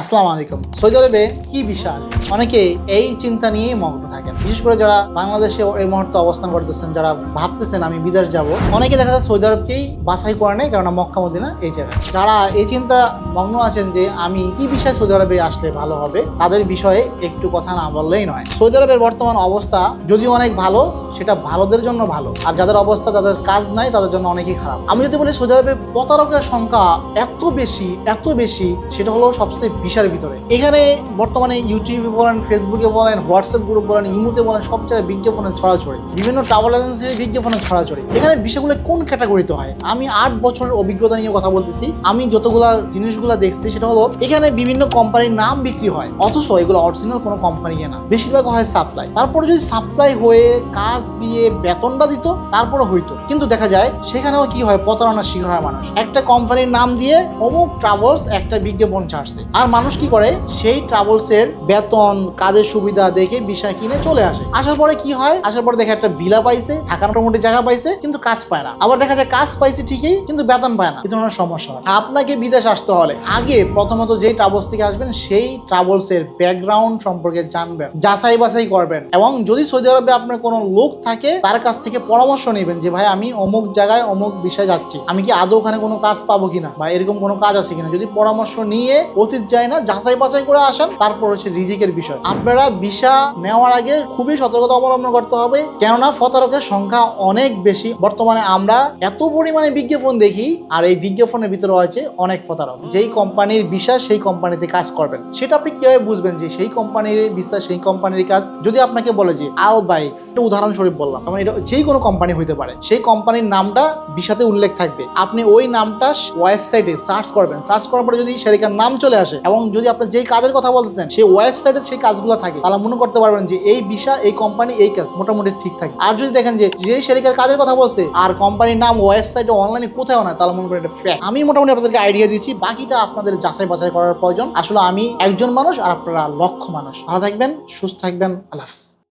আসসালামু আলাইকুম। সৌদি আরবে কি বিষয় অনেকে এই চিন্তা নিয়েই মগ্ন থাকেন। বিশেষ করে যারা বাংলাদেশে এই মুহূর্তে অবস্থান করতেছেন, যারা ভাবতেছেন আমি বিদেশ যাব, অনেকে দেখা যায় সৌদি আরবকেই বাছাই করে নেয়, কেননা মক্কা মদিনা এই জায়গায় যারা এই চিন্তা মগ্ন আছেন যে আমি কি বিষয়ে সৌদি আরবে আসলে ভালো হবে, তাদের বিষয়ে একটু কথা না বললেই নয়। সৌদি আরবের বর্তমান অবস্থা যদিও অনেক ভালো, সেটা ভালোদের জন্য ভালো। আর যাদের অবস্থা তাদের কাজ নাই, তাদের জন্য অনেকই খারাপ। আমি যদি বলি সৌদি আরবে প্রতারকের সংখ্যা এত বেশি এত বেশি, সেটা হলো সবচেয়ে বিশাল ভিতরে। এখানে বর্তমানে ইউটিউবে বলেন, ফেসবুকে বলেন, হোয়াটসঅ্যাপ গ্রুপ বলেন, ইমুতে বলেন, সব জায়গায় বিজ্ঞাপনের ছড়াছড়ি বিভিন্ন ট্রাভেল এজেন্সির বিজ্ঞাপনের ছড়াছড়ি এখানে বিষয়গুলো কোন ক্যাটাগরিতে হয়? আমি আট বছরের অভিজ্ঞতা নিয়ে কথা বলতেছি। আমি যতগুলা জিনিসগুলো দেখছি, সেটা হলো, এখানে বিভিন্ন কোম্পানির নাম বিক্রি হয়। অথচ এগুলো অরিজিনাল কোনো কোম্পানি না। বেশিরভাগ হয় সাপ্লাই তারপরে যদি সাপ্লাই হয়ে কাজ দিয়ে বেতনটা দিত, তারপরে হইতো। কিন্তু দেখা যায়, সেখানেও কি হয়, প্রতারণার শিকার হয় মানুষ। একটা কোম্পানির নাম দিয়ে অমুক ট্রাভেলস একটা বিজ্ঞাপন ছাড়ছে। আর মানুষ কি করে? সেই ট্রাভেলসের বেতন, কাজের সুবিধা দেখে বিষয় কিনে চলে আসে। আসার পরে কি হয়? আসার পরে দেখে একটা ভিলা পাইছে থাকার মোটামুটি জায়গা পাইছে, কিন্তু কাজ পায় না। আবার দেখা যায় কাজ পাইছে ঠিকই, কিন্তু বেতন পায় না। এই ধরনের সমস্যা হয়। আপনাকে বিদেশ আসতে হলে আগে প্রথমত যেই ট্রাভেলস থেকে আসবেন, সেই ট্রাভেলস এর ব্যাকগ্রাউন্ড সম্পর্কে জানবেন, যাচাই বাছাই করবেন। এবং যদি সৌদি আরবে আপনার কোনো লোক থাকে, তার কাছ থেকে পরামর্শ নেবেন যে, ভাই, আমি অমুক জায়গায় অমুক বিষয়ে যাচ্ছি। আমি কি আদৌ ওখানে কোনো কাজ পাবো কিনা? বা এরকম কোনো কাজ আছে কিনা? যদি পরামর্শ নিয়ে অতীত যায় না, যাচাই বাছাই করে আসেন। তারপর হচ্ছে রিজিকের বিষয়। আপনারা ভিসা নেওয়ার আগে খুবই সতর্কতা অবলম্বন করতে হবে, কেননা প্রতারকের সংখ্যা অনেক বেশি। বর্তমানে আমরা এত পরিমাণে বিজ্ঞাপন দেখি, আর এই বিজ্ঞাপনের ভিতরে আছে অনেক প্রতারক। যেই কোম্পানির বিশ্বাস সেই কোম্পানিতে কাজ করবেন। সেটা আপনি কীভাবে বুঝবেন যে সেই কোম্পানির বিশ্বাস সেই কোম্পানির কাজ? যদি আপনাকে বলে যে আল বাইকস উদাহরণস্বরূপ বললাম মানে এটা যেই কোনো কোম্পানি হইতে পারে। সেই কোম্পানির নামটা বিষাতে উল্লেখ থাকবে। আপনি ওই নামটা ওয়েবসাইটে সার্চ করবেন। সার্চ করার পরে যদি সেরিকার নাম চলে আসে, এবং যদি আপনি যেই কাজের কথা বলতেছেন, সেই ওয়েবসাইটে সেই কাজগুলো থাকে, তাহলে মনে করতে পারবেন যে এই বিষা, এই কোম্পানি এই কাজ মোটামুটি ঠিক থাকে। আর যদি দেখেন যে যেই সেরিকার কাজের কথা বলছে, আর কোম্পানির নাম ওয়েবসাইটে অনলাইনে কোথাও না তাহলে মনে করেন এটা ফ্যাক আমি মোটামুটি আপনাদেরকে আইডিয়া দিচ্ছি বাকিটা আপনাদের যাচাই বাছাই করার প্রয়োজন। আসলে আমি একজন মানুষ আর আপনারা লক্ষ মানুষ। ভালো থাকবেন, সুস্থ থাকবেন, আল্লাহ হাফিজ।